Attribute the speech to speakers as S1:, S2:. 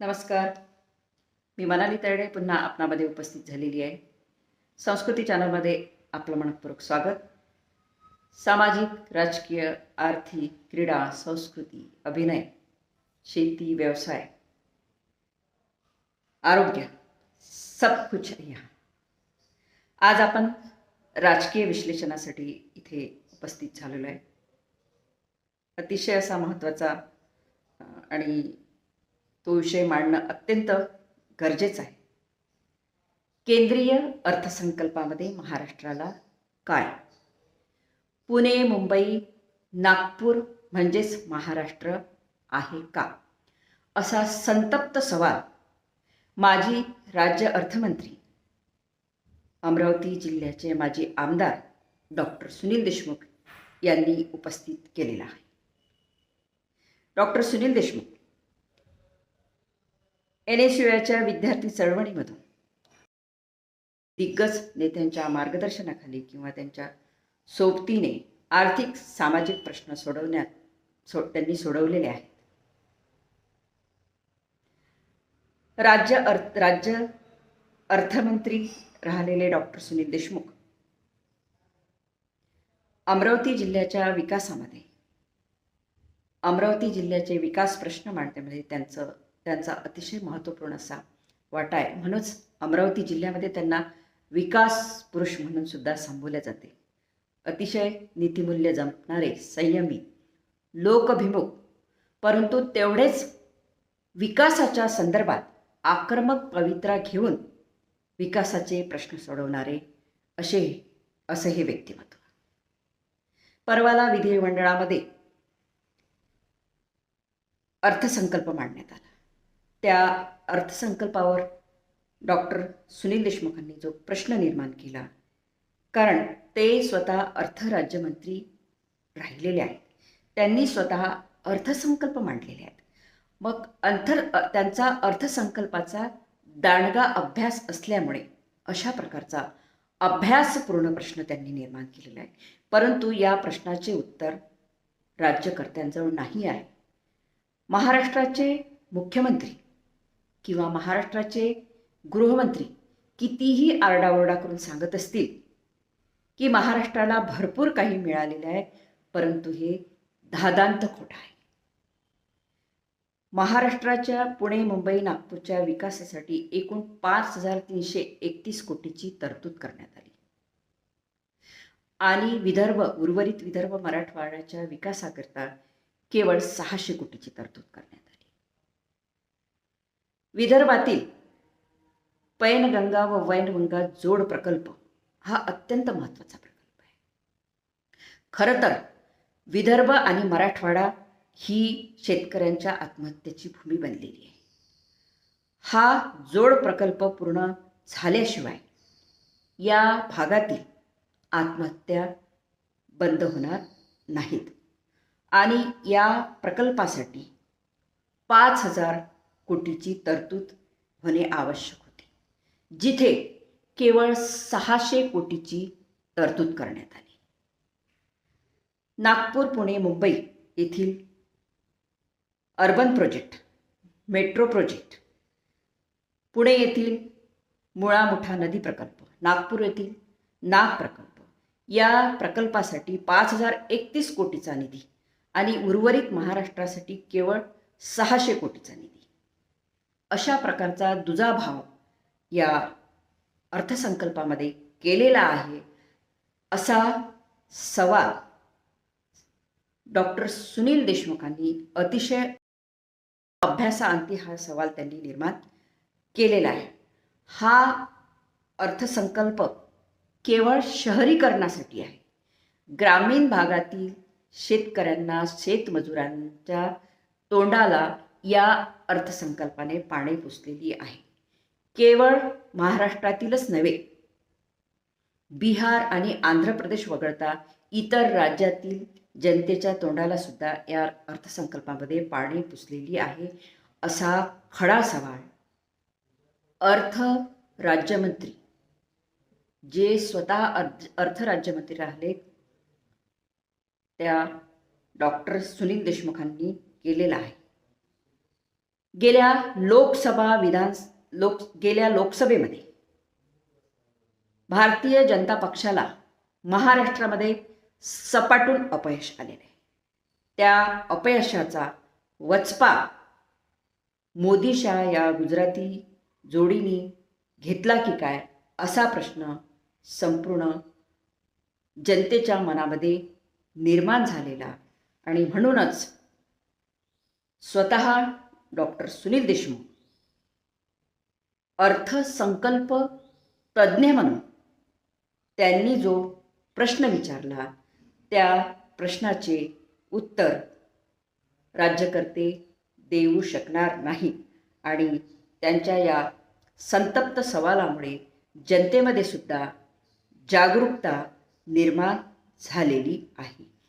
S1: नमस्कार. मी मनाली तरडे पुन्हा आपणामध्ये उपस्थित झालेली आहे. संस्कृती चॅनलमध्ये आपलं मनपूर्वक स्वागत. सामाजिक राजकीय आर्थिक क्रीडा संस्कृती अभिनय शेती व्यवसाय आरोग्य सब कुछ यहाँ. आज आपण राजकीय विश्लेषणासाठी इथे उपस्थित झालेलो आहे. अतिशय असा महत्त्वाचा आणि तो विषय मांडणं अत्यंत गरजेचं आहे. केंद्रीय अर्थसंकल्पामध्ये महाराष्ट्राला काय? पुणे मुंबई नागपूर म्हणजेच महाराष्ट्र आहे का? असा संतप्त सवाल माजी राज्य अर्थमंत्री अमरावती जिल्ह्याचे माजी आमदार डॉक्टर सुनील देशमुख यांनी उपस्थित केलेला आहे. Doctor Sunil Deshmukh N S यूच्या विद्यार्थी चळवळीमधून. दिग्गज नेत्यांच्या मार्गदर्शनाखाली किंवा त्यांच्या सोबतीने आर्थिक सामाजिक प्रश्न सोडवण्यात सो त्यांनी सोडवलेले आहेत. राज्य अर्थ राज्य अर्थमंत्री राहिलेले डॉक्टर सुनील देशमुख. अमरावती जिल्ह्याच्या विकासामध्ये. अमरावती जिल्ह्याचे विकास प्रश्न मांडण्यामध्ये त्यांचं त्यांचा अतिशय महत्त्वपूर्ण असा वाटा आहे. म्हणूनच अमरावती जिल्ह्यामध्ये त्यांना विकास पुरुष म्हणून सुद्धा संबोधले जाते. अतिशय नीतिमूल्य जपणारे संयमी लोकभिमुख परंतु तेवढेच विकासाच्या संदर्भात आक्रमक पवित्रा घेऊन विकासाचे प्रश्न सोडवणारे असे असे हे व्यक्तिमत्व. परवाला विधिमंडळामध्ये अर्थसंकल्प मांडण्यात आला. त्या अर्थसंकल्पावर डॉक्टर सुनील देशमुखांनी जो प्रश्न निर्माण केला कारण ते स्वतः अर्थ राज्यमंत्री राहिलेले आहेत. त्यांनी स्वतः अर्थसंकल्प मांडलेले आहेत. मग अंतर त्यांचा अर्थसंकल्पाचा दांडगा अभ्यास असल्यामुळे अशा प्रकारचा अभ्यासपूर्ण प्रश्न त्यांनी निर्माण केलेला आहे. परंतु या प्रश्नाचे उत्तर राज्यकर्त्यांजवळ नाही आहे. महाराष्ट्राचे मुख्यमंत्री किंवा महाराष्ट्राचे गृहमंत्री कितीही आरडाओरडा करून सांगत असतील की महाराष्ट्राला भरपूर काही मिळालेलं आहे परंतु हे धादांत खोट आहे. महाराष्ट्राच्या पुणे मुंबई नागपूरच्या विकासासाठी एकूण पाच हजार तीनशे एकतीस कोटीची तरतूद करण्यात आली. आणि विदर्भ उर्वरित विदर्भ मराठवाड्याच्या विकासाकरता केवळ सहाशे कोटीची तरतूद करण्यात आली. विदर्भातील पैनगंगा व वैनगंगा जोड प्रकल्प हा अत्यंत महत्त्वाचा प्रकल्प आहे. खरं तर विदर्भ आणि मराठवाडा ही शेतकऱ्यांच्या आत्महत्येची भूमी बनलेली आहे. हा जोड प्रकल्प पूर्ण झाल्याशिवाय या भागातील आत्महत्या बंद होणार नाहीत. आणि या प्रकल्पासाठी पाच हजार कोटीची तरतूद होणे आवश्यक होते जिथे केवळ सहाशे कोटीची तरतूद करण्यात आली. नागपूर पुणे मुंबई येथील urban project metro project Pune येथील मुळामुठा नदी प्रकल्प नागपूर येथील नाग प्रकल्प या प्रकल्पासाठी पाच हजार एकतीस कोटीचा निधी आणि उर्वरित महाराष्ट्रासाठी केवळ सहाशे कोटीचा निधी. अशा प्रकारचा दुजाभाव या अर्थसंकल्पामध्ये केलेला आहे असा सवाल डॉक्टर सुनील देशमुखांनी अतिशय अभ्यासाअंती हा सवाल त्यांनी निर्माण केलेला आहे. हा अर्थसंकल्प केवळ शहरीकरणासाठी आहे. ग्रामीण भागातील शेतकऱ्यांना शेतमजुरांच्या तोंडाला या अर्थसंकल्पाने पाणी पुसलेली आहे. केवळ महाराष्ट्रातीलच नव्हे बिहार आणि आंध्र प्रदेश वगळता इतर राज्यातील जनतेच्या तोंडाला सुद्धा या अर्थसंकल्पामध्ये पाणी पुसलेली आहे असा खडा सवाल अर्थ राज्यमंत्री जे स्वतः अर्थ अर्थ राज्यमंत्री राहिले त्या डॉक्टर सुनील देशमुखांनी केलेला आहे. गेल्या लोकसभा विधान लोक गेल्या लोकसभेमध्ये भारतीय जनता पक्षाला महाराष्ट्रामध्ये सपाटून अपयश आलेलं. आहे त्या अपयशाचा वचपा मोदीशा या गुजराती जोडीने घेतला की काय असा प्रश्न संपूर्ण जनतेच्या मनामध्ये निर्माण झालेला. आणि म्हणूनच स्वतः डॉक्टर सुनील देशमुख. अर्थसंकल्प तज्ज्ञ म्हणून त्यांनी जो प्रश्न विचारला त्या प्रश्नाचे उत्तर राज्यकर्ते देऊ शकणार नाही आणि त्यांच्या या संतप्त सवालामुळे जनतेमध्ये सुद्धा जागरूकता निर्माण झालेली आहे.